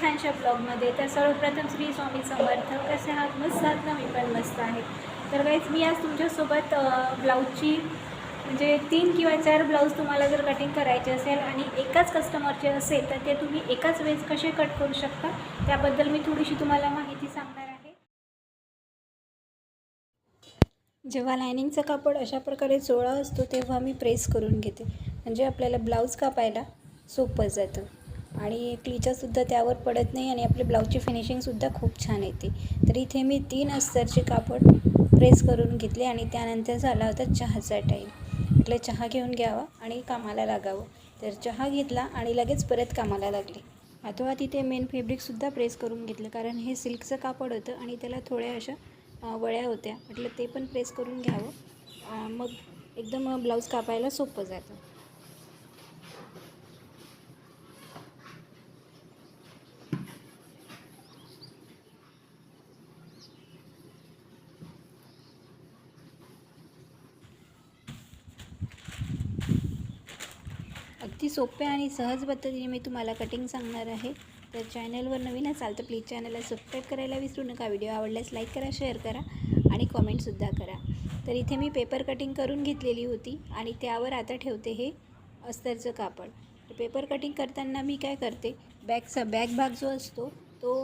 छानशा ब्लॉगमध्ये. तर सर्वप्रथम श्री स्वामी समर्थ. कसे आहात? मस्त आहात ना? मी पण मस्त आहे. तर काहीच मी आज तुमच्यासोबत ब्लाऊजची म्हणजे तीन किंवा चार ब्लाऊज तुम्हाला जर कटिंग करायचे असेल आणि एकाच कस्टमरचे असेल तर ते तुम्ही एकाच वेळेस कसे कट करू शकता? त्याबद्दल मी थोडीशी तुम्हाला माहिती सांगणार आहे. जेव्हा लायनिंगचं कापड अशा प्रकारे चोळा असतो तेव्हा मी प्रेस करून घेते. म्हणजे आपल्याला ब्लाऊज कापायला सोपं जातं. आणि क्लिचासुद्धा त्यावर पडत नाही आणि आपली ब्लाऊजची फिनिशिंगसुद्धा खूप छान येते. तर इथे मी तीन अस्तरचे कापड प्रेस करून घेतले आणि त्यानंतर झाला होता चहाचा टाईम म्हटलं चहा घेऊन घ्यावा आणि कामाला लागावं. तर चहा घेतला आणि लगेच परत कामाला लागले. हातोहात तिथे मेन फॅब्रिकसुद्धा प्रेस करून घेतलं कारण हे सिल्कचं कापड होतं आणि त्याला थोड्या अशा वळ्या होत्या. म्हटलं ते पण प्रेस करून घ्यावं. मग एकदम ब्लाऊज कापायला सोपं जातं. अगदी सोप्या आणि सहज पद्धतीने मी तुम्हाला कटिंग सांगणार आहे. तर चॅनलवर नवीन असाल तर प्लीज चॅनलला सबस्क्राईब करायला विसरू नका. व्हिडिओ आवडल्यास लाईक करा शेअर करा आणि कॉमेंटसुद्धा करा. तर इथे मी पेपर कटिंग करून घेतलेली होती आणि त्यावर आता ठेवते हे अस्तरचं कापड. पेपर कटिंग करताना मी काय करते बॅगचा बॅग भाग जो असतो तो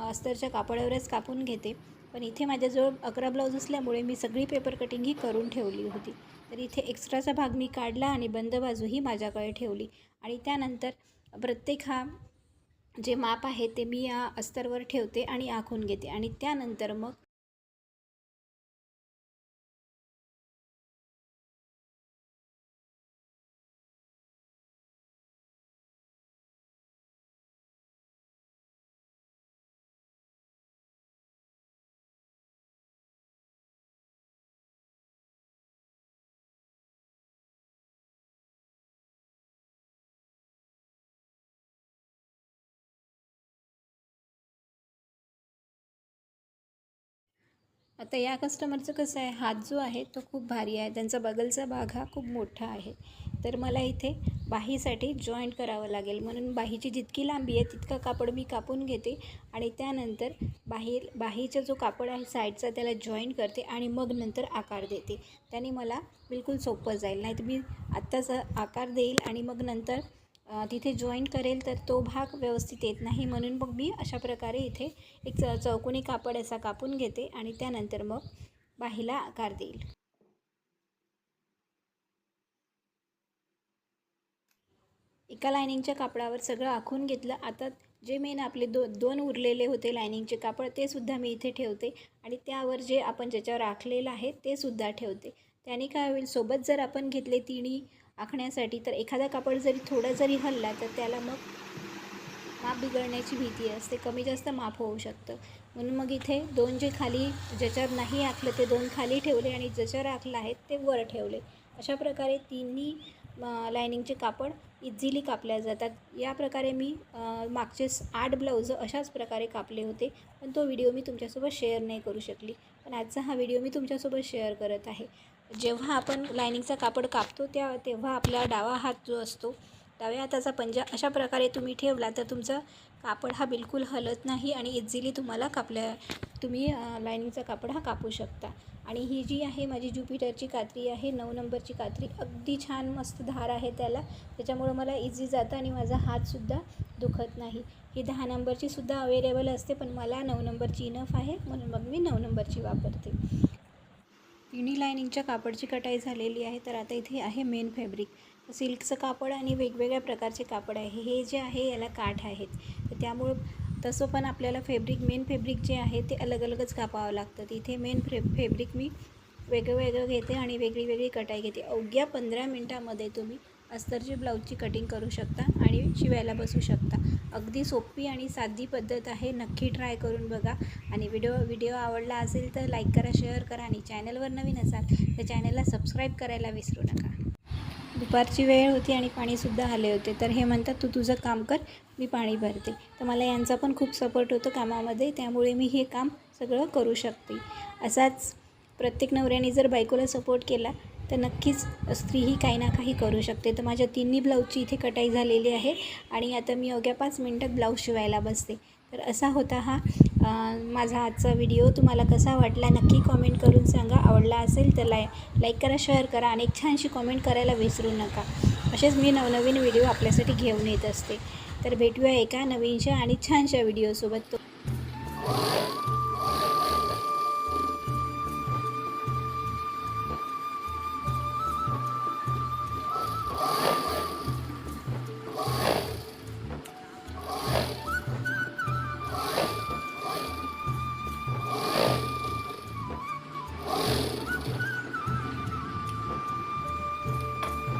अस्तरच्या कापडावरच कापून घेते. पण इथे माझ्याजवळ अकरा ब्लाऊज असल्यामुळे मी सगळी पेपर कटिंग ही करून ठेवली होती. तर इथे एक्स्ट्राचा भाग मी काढला आणि बंद बाजूही माझ्याकडे ठेवली. आणि त्यानंतर प्रत्येक हा जे माप आहे ते मी या अस्तरवर ठेवते आणि आखून घेते. आणि त्यानंतर मग आता या कस्टमरचं कसं आहे? हात जो आहे तो खूप भारी आहे. त्यांचा बगलचा भाग हा खूप मोठा आहे. तर मला इथे बाहीसाठी जॉईंट करावं लागेल. म्हणून बाहीची जितकी लांबी आहे तितका कापड मी कापून घेते. आणि त्यानंतर बाही बाहीचा जो कापड आहे साईडचा त्याला जॉईंट करते आणि मग नंतर आकार देते. त्याने मला बिलकुल सोपं जाईल. नाहीतर मी आत्ताच आकार देईल आणि मग नंतर तिथे जॉईन करेल तर तो भाग व्यवस्थित येत नाही म्हणून मग मी अशा प्रकारे इथे एक च चौकोनी कापड असा कापून घेते आणि त्यानंतर मग बाहीला आकार देईल. एका लायनिंगच्या कापडावर सगळं आखून घेतलं. आता जे मेन आपले दो दोन उरलेले होते लायनिंगचे कापड ते सुद्धा मी इथे ठेवते आणि त्यावर जे आपण ज्याच्यावर आखलेलं आहे ते सुद्धा ठेवते. त्याने काय होईल सोबत जर आपण घेतले तिन्ही आखण्यासाठी. तर एखादा कापड जरी थोडा जरी हलला तर त्याला मग माप बिघडण्याची भीती असते. कमी जास्त माप होऊ शकतं. म्हणून मग इथे दोन जे खाली ज्याच्यावर नाही आखलं ते दोन खाली ठेवले आणि ज्याच्यावर आखलं आहे ते वर ठेवले. अशा प्रकारे तिन्ही लायनिंगचे कापड इझिली कापल्या जातात. या प्रकारे मी मागचे आठ ब्लाऊज अशाच प्रकारे कापले होते पण तो व्हिडिओ मी तुमच्यासोबत शेअर नाही करू शकली. पण आजचा हा व्हिडिओ मी तुमच्यासोबत शेअर करत आहे. जेव्हा आपण लायनिंगचा कापड कापतो त्या तेव्हा आपला डावा हात जो असतो डाव्या हाताचा पंजा अशा प्रकारे तुम्ही ठेवला तर तुमचा कापड हा बिलकुल हलत नाही आणि इझिली तुम्हाला कापल्या तुम्ही लायनिंगचा कापड हा कापू शकता. आणि ही जी आहे माझी ज्युपिटरची कात्री आहे नऊ नंबरची कात्री अगदी छान मस्त धार आहे त्याला. त्याच्यामुळं मला इझी जातं आणि माझा हातसुद्धा दुखत नाही. ही दहा नंबरचीसुद्धा अवेलेबल असते पण मला नऊ नंबरची इनफ आहे म्हणून मग मी नऊ नंबरची वापरते. तिन्ही लायनिंगच्या कापडची कटाई झालेली आहे. तर आता इथे आहे मेन फॅब्रिक सिल्कचं कापड आणि वेगवेगळ्या प्रकारचे कापड आहे. हे जे आहे याला काठ आहेत. तर त्यामुळं तसं पण आपल्याला फॅब्रिक मेन फॅब्रिक जे आहे ते अलग अलगच कापावं लागतं. इथे मेन फे फॅब्रिक मी वेगळं वेगळं घेते आणि वेगळी वेगळी कटाई घेते. अवघ्या पंधरा मिनटामध्ये तुम्ही अस्तरची ब्लाऊजची कटिंग करू शकता आणि शिवायला बसू शकता. अगदी सोपी आणि साधी पद्धत आहे. नक्की ट्राय करून बघा. आणि व्हिडिओ व्हिडिओ आवडला असेल तर लाईक करा शेअर करा आणि चॅनलवर नवीन असाल तर चॅनलला सबस्क्राईब करायला विसरू नका. दुपारची वेळ होती आणि पाणीसुद्धा आले होते. तर हे म्हणतात तू तुझं काम कर मी पाणी भरते. तर मला यांचा पण खूप सपोर्ट होतो कामामध्ये. त्यामुळे मी हे काम सगळं करू शकते. असाच प्रत्येक नवऱ्याने जर बायकोला सपोर्ट केला तर नक्कीच स्त्री ही काही ना काही करू शकते. तर माझ्या तिन्ही ब्लाऊजची इथे कटाई झालेली आहे आणि आता मी अवघ्या पाच मिनटात ब्लाऊज शिवायला बसते. तर असा होता हा माझा आजचा व्हिडिओ. तुम्हाला कसा वाटला नक्की कॉमेंट करून सांगा. आवडला असेल तर लाय लाईक करा शेअर करा आणि एक छानशी कॉमेंट करायला विसरू नका. असेच मी नवनवीन व्हिडिओ आपल्यासाठी घेऊन येत असते. तर भेटूया एका नवीनशा आणि छानशा व्हिडिओसोबत. तो